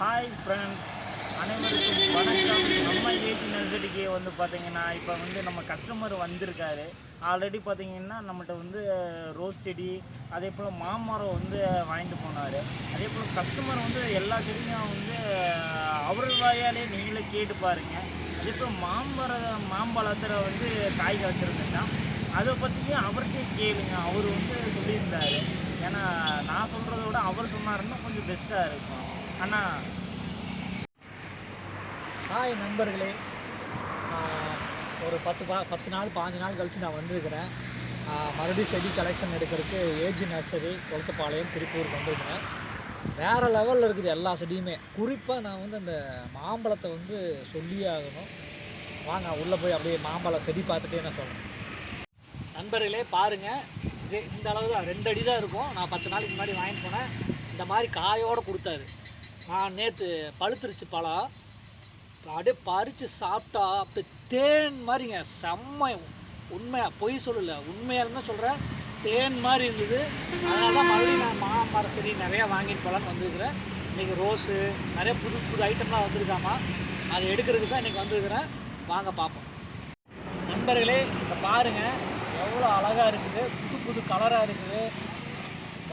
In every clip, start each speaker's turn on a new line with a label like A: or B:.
A: Hi friends அனைவருக்கும் வணக்கம். நம்ம ஏஜி நர்சரிக்கு வந்து பார்த்தீங்கன்னா இப்போ வந்து நம்ம கஸ்டமர் வந்திருக்காரு. ஆல்ரெடி பார்த்தீங்கன்னா நம்மகிட்ட வந்து ரோஸ் செடி அதே போல் மாமரம் வந்து வாங்கிட்டு போனார். அதே போல் கஸ்டமர் வந்து எல்லா செடியும் வந்து அவர் வாயாலே நீங்களே கேட்டு பாருங்கள் அதே போல் மாம்பரம் மாம்பழத்தில் வந்து காய் காய்ச்சிருந்துச்சான் அதை பற்றியும் அவர்கிட்டே கேளுங்க. அவர் வந்து சொல்லியிருந்தாரு. ஏன்னா நான் சொல்கிறத விட அவர் சொன்னாருன்னா கொஞ்சம் பெஸ்ட்டாக இருக்கும். அண்ணா.
B: ஹாய் நண்பர்களே. ஒரு பத்து பா பத்து நாள் பாஞ்சு நாள் கழித்து நான் வந்திருக்கிறேன். மறுபடியும் செடி கலெக்ஷன் எடுக்கிறதுக்கு ஏஜி நர்சரி கொளத்துப்பாளையம் திருப்பூருக்கு வந்திருக்கிறேன். வேறு லெவலில் இருக்குது எல்லா செடியுமே. குறிப்பாக நான் வந்து அந்த மாம்பழத்தை வந்து சொல்லியே ஆகணும். வாங்க உள்ளே போய் அப்படியே மாம்பழ செடி பார்த்துட்டே நான் சொல்கிறேன் நண்பர்களே பாருங்கள் இது இந்த அளவு தான் ரெண்டு அடி தான் இருக்கும். நான் பத்து நாளைக்கு முன்னாடி வாங்கிட்டு போனேன். இந்த மாதிரி காயோடு கொடுத்தாரு. நான் நேற்று பழுத்துருச்சு பழம். அப்படியே பறித்து சாப்பிட்டா அப்படியே தேன் மாதிரிங்க செம்ம. உண்மையாக பொய் சொல்லலை. உண்மையாக தான் சொல்கிறேன் தேன் மாதிரி இருந்தது. அதனால தான் மறுபடியும் நான் மாமரம் செடி நிறையா வாங்கிட்டு போகலான்னு வந்திருக்கிறேன். இன்றைக்கி ரோஸு நிறைய புது புது ஐட்டம்லாம் வந்திருக்காமா. அதை எடுக்கிறதுக்கு தான் இன்றைக்கி வந்திருக்கிறேன். வாங்க பார்ப்போம். நண்பர்களே இதை பாருங்கள் எவ்வளோ அழகாக இருக்குது. புது புது கலராக இருக்குது.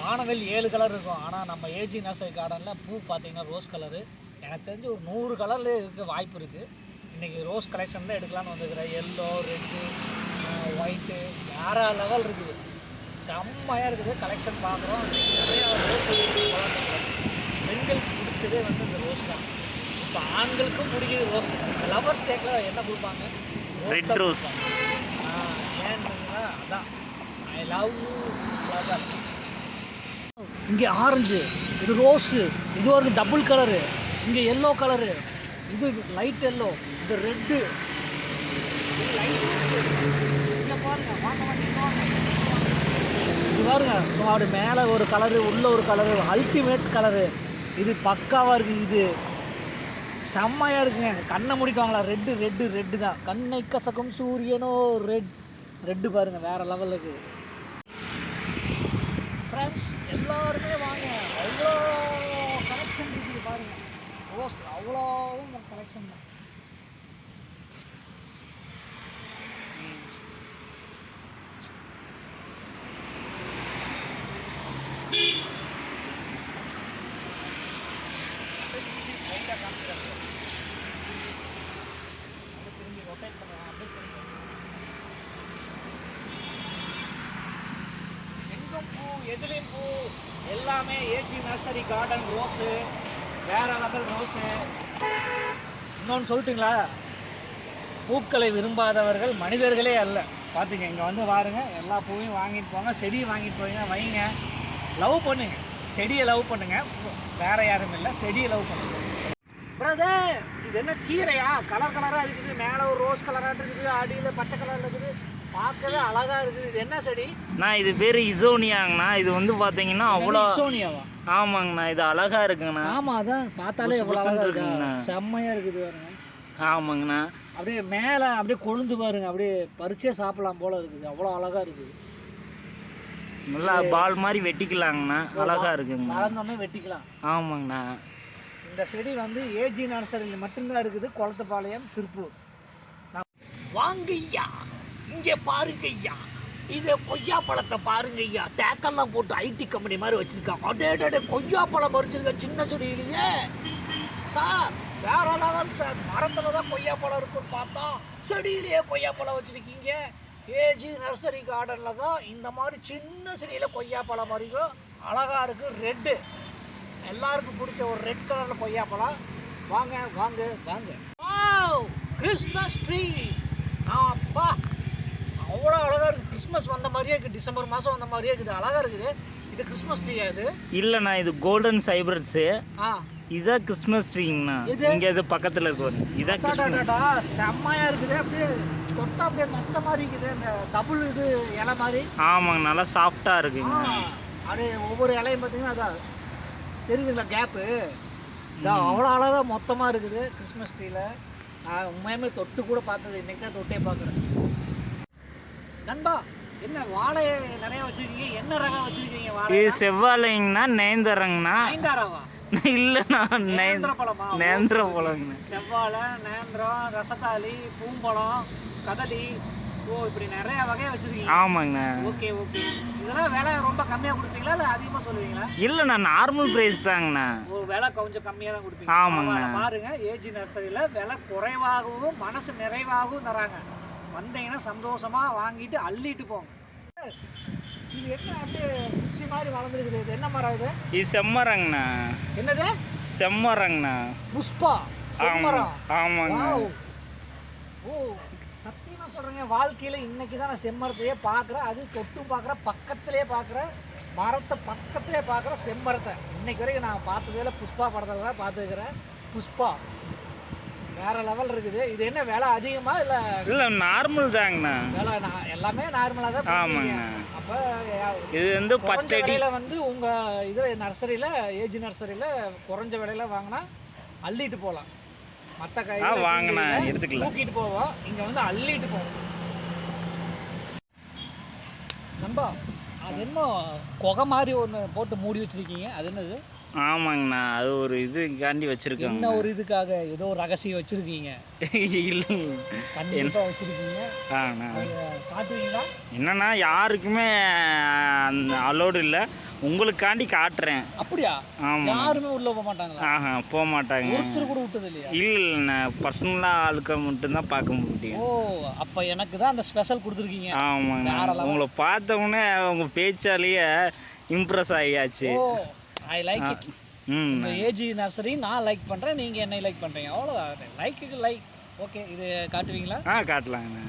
B: வானவில் ஏழு கலர் இருக்கும். ஆனால் நம்ம ஏஜி நர்சரி கார்டனில் பூ பார்த்தீங்கன்னா ரோஸ் கலரு எனக்கு தெரிஞ்சு ஒரு நூறு கலரில் இருக்க வாய்ப்பு இருக்குது இன்றைக்கி ரோஸ் கலெக்ஷன் தான் எடுக்கலான்னு வந்துருக்கிறேன். எல்லோ ரெட்டு ஒயிட்டு வேறு லெவல் இருக்குது. செம்மையாக இருக்குது. கலெக்ஷன் பார்க்குறோம். நிறையா ரோஸ் பெண்களுக்கு பிடிச்சதே வந்து இந்த ரோஸ் தான். இப்போ ஆண்களுக்கும் பிடிக்குது ரோஸ் லவர்ஸ் கேக்கில் என்ன கொடுப்பாங்க. கொடுப்பாங்க. ஆ, ஏன்னு அதான். ஐ லவ் யூ லவர் இங்கே ஆரஞ்சு இது ரோஸு இது ஒரு டபுள் கலரு இங்கே எல்லோ கலரு இது லைட் எல்லோ இது ரெட்டு. பாருங்க இது பாருங்க ஸோ அப்படி மேலே ஒரு கலரு உள்ள ஒரு கலரு அல்டிமேட் கலரு. இது பக்காவாக இருக்குது இது. செம்மையாக இருக்குங்க. கண்ணை முடிக்குவாங்களா ரெட்டு ரெட்டு ரெட்டு தான். கண்ணை கசக்கும் சூரியனோ ரெட். ரெட்டு பாருங்க வேறு லெவலுக்கு ஃப்ரெண்ட்ஸ் எல்லாருமே வாங்க. அவ்வளோ கனெக்ஷன் இருக்குது பாருங்க. அவ்வளோ அவ்வளோவும் கனெக்ஷன் தான். எதிரின் எல்லாமே ஏஜி நர்சரி கார்டன் ரோஸு வேற லெவல் ரோஸு இன்னொன்று சொல்லட்டுங்களா? பூக்களை விரும்பாதவர்கள் மனிதர்களே அல்ல. பார்த்துங்க இங்கே வந்து பாருங்கள் எல்லா பூவையும் வாங்கிட்டு போங்க செடியை வாங்கிட்டு போங்க வைங்க. லவ் பண்ணுங்க. செடியை லவ் பண்ணுங்க. வேற யாரும் இல்லை செடியை லவ் பண்ணுங்க. பிரதர் இது என்ன கீரையா? கலர் கலராக இருக்குது. மேலே ஒரு ரோஸ் கலராக இருக்குது அடியில் பச்சை கலரில் இருக்குது. பார்க்கவே அழகா இருக்குது. இது என்ன செடி?
A: நான் இது பேர் இசோனியாங்கண்ணா. இது வந்து பார்த்தீங்கன்னா அவ்வளோ
B: சோனியாவா
A: ஆமாங்கண்ணா இது அழகாக இருக்குங்கண்ணா.
B: ஆமா அதான் பார்த்தாலே எவ்வளோ அழகா
A: இருக்குங்கண்ணா.
B: இருக்கு செம்மையா இருக்குது பாருங்க.
A: ஆமாங்கண்ணா.
B: அப்படியே மேலே அப்படியே கொழுந்து பாருங்க. அப்படியே பறிச்சே சாப்பிடலாம் போல இருக்குது. அவ்வளோ அழகா இருக்குது.
A: நல்லா பால் மாதிரி வெட்டிக்கலாங்கண்ணா. அழகாக இருக்குங்கண்ணா.
B: வளர்ந்தோடனே வெட்டிக்கலாம்.
A: ஆமாங்கண்ணா.
B: இந்த செடி வந்து ஏஜி நர்சரியில் மட்டும்தான் இருக்குது. குளத்துப்பாளையம் திருப்பூர். வாங்க ஐயா இங்கே பாருங்க ஐயா. இது கொய்யா பழத்தை பாருங்க ஐயா. தேக்கெல்லாம் போட்டு ஐடி கம்பெனி மாதிரி வச்சிருக்காங்க அடே அடே கொய்யா பழம் பறிச்சிருக்க சின்ன செடியிலேயே. சார் வேற லெவல் சார். மரத்தில் தான் கொய்யா பழம் இருக்குன்னு பார்த்தா செடியிலேயே கொய்யா பழம் வச்சுருக்கீங்க. ஏஜி நர்சரி கார்டனில் தான் இந்த மாதிரி சின்ன செடியில் கொய்யா பழம் வரைக்கும் அழகாக இருக்குது ரெட்டு. எல்லாருக்கும் பிடிச்ச ஒரு ரெட் கலரில் கொய்யா பழம் வாங்க வாங்க. வாங்க கிறிஸ்மஸ் ட்ரீ. அப்பா. அவ்வளோ அழகாக இருக்குது கிறிஸ்மஸ் வந்த மாதிரியே இருக்குது டிசம்பர் மாதம் வந்த மாதிரியே இருக்குது. அழகாக இருக்குது. இது கிறிஸ்மஸ் ட்ரீயா இது?
A: இல்லைண்ணா இது கோல்டன் சைப்ரட்ஸு
B: ஆ.
A: இதான் கிறிஸ்மஸ் ட்ரீங்கண்ணா? இங்கே இது பக்கத்தில் இருக்கு இதான் கிறிஸ்மஸ்
B: அடாடாடா, செம்மையா இருக்குது. அப்படியே தொட்டா அப்படியே மத்த மாதிரி இருக்குது. அந்த டபுள் இது இலை மாதிரி.
A: ஆமாங்க நல்லா சாஃப்டாக இருக்குங்க.
B: அப்படியே ஒவ்வொரு இலையும் பார்த்தீங்கன்னா அதான் தெரியுதுங்களா கேப்பு அவ்வளோ அழகாக மொத்தமாக இருக்குது கிறிஸ்மஸ் ட்ரீல நான் உண்மையுமே தொட்டு கூட பார்த்தது இன்னைக்கு தான் தொட்டே பார்க்குறேன். நண்பா என்ன வாழை நிறைய வச்சிருக்கீங்க? என்ன ரகம் வச்சிருக்கீங்க வாழை
A: இது செவ்வாழைங்கண்ணா நேந்தரங்கண்ணா.
B: ஐந்தாராவா
A: இல்லைண்ணா
B: நேந்திர பழமா
A: நேந்திர பழங்கண்ணா
B: செவ்வாழை நேந்திரம் ரசத்தாளி பூம்பழம் கதலி. ஓ இப்படி நிறைய வகையை வச்சிருக்கீங்க.
A: ஆமாங்கண்ணா.
B: Okay okay. இதெல்லாம் விலை ரொம்ப கம்மியாக கொடுப்பீங்களா? இல்லை அதிகமாக சொல்லுவீங்களா?
A: இல்லைண்ணா நார்மல் ப்ரைஸ் தாங்கண்ணா.
B: ஒரு விலை கொஞ்சம் கம்மியாக தான் கொடுப்பீங்க.
A: ஆமாங்க.
B: பரவாயில்ல, பாருங்க ஏஜி நர்சரியில் விலை குறைவாகவும் மனசு நிறைவாகவும் தராங்க. வந்தீங்கன்னா சந்தோஷமா வாங்கிட்டு அள்ளிட்டு போங்க. இது என்ன அப்படியே குச்சி மாதிரி வளர்ந்துருக்குது? இது என்ன மரம் இது?
A: இது செம்மரங்கண்ணா.
B: என்னது?
A: செம்மரங்கண்ணா.
B: புஷ்பா? செம்மரம். Wow. ஓ சத்தியமா சொல்றேங்க வாழ்க்கையில இன்னைக்கு தான் நான் செம்மரத்தையே பார்க்குறேன். அது தொட்டும் பார்க்குறேன் பக்கத்திலே பார்க்குறேன். மரத்தை பக்கத்திலே பார்க்குறேன் செம்மரத்தை. இன்னைக்கு வரைக்கும் நான் பார்த்ததில் புஷ்பா படத்தில் தான் பார்த்துருக்கிறேன். புஷ்பா. வேற லெவல் இருக்குது. இது என்ன விலை அதிகமா இல்லை
A: இல்லை நார்மல் தாங்கண்ணா.
B: விலை எல்லாமே நார்மலாக தான்
A: ஆமாங்க.
B: அப்போ
A: இது வந்து பத்தடி
B: விலையில வந்து உங்க இதில் நர்சரியில் ஏஜ் நர்சரியில் குறைஞ்ச விலையில வாங்கினா அள்ளிட்டு போகலாம். மற்ற கை
A: ஆ வாங்கண்ணா எடுத்துக்கலாம்.
B: தூக்கிட்டு போவோம். இங்க வந்து அள்ளிட்டு போவோம் நண்பா அது என்ன குகை மாதிரி ஒன்று போட்டு மூடி வச்சிருக்கீங்க. அது என்னது?
A: ஆமாங்கண்ணா அது ஒரு இதுக்காண்டி வச்சுருக்காங்க
B: என்ன ஒரு இதுக்காக? ஏதோ ஒரு ரகசியம் வச்சிருக்கீங்க.
A: இல்லை
B: கண்டிப்பாக வச்சிருக்கீங்க.
A: ஆண்ணா
B: காட்டுவீங்களா?
A: என்னன்னா யாருக்குமே அந்த அலோடு இல்லை. உங்களுக்காண்டி காட்டுறேன்.
B: அப்படியா?
A: ஆமாம்.
B: யாருமே உள்ள போக மாட்டாங்களா?
A: ஆஹா போக மாட்டாங்க.
B: ஒருத்தர் கூட விட்டது இல்லையா?
A: இல்லைண்ணா பர்சனலாக ஆளுக்க மட்டும்தான் பார்க்க முடியும்.
B: ஓ அப்ப எனக்கு தான் அந்த ஸ்பெஷல் கொடுத்துருக்கீங்க.
A: ஆமாங்க. உங்களை பார்த்த உடனே உங்கள் பேச்சாலேயே இம்ப்ரெஸ் ஆகியாச்சு.
B: ஐ லைக் இட் இந்த ஏஜி நர்சரி நான் லைக் பண்றேன் நீங்க என்னை லைக் பண்றீங்க. அவ்வளோதான் லைக்குக்கு லைக் ஓகே இது காட்டுவீங்களா?
A: ஆ காட்டலாங்கண்ணா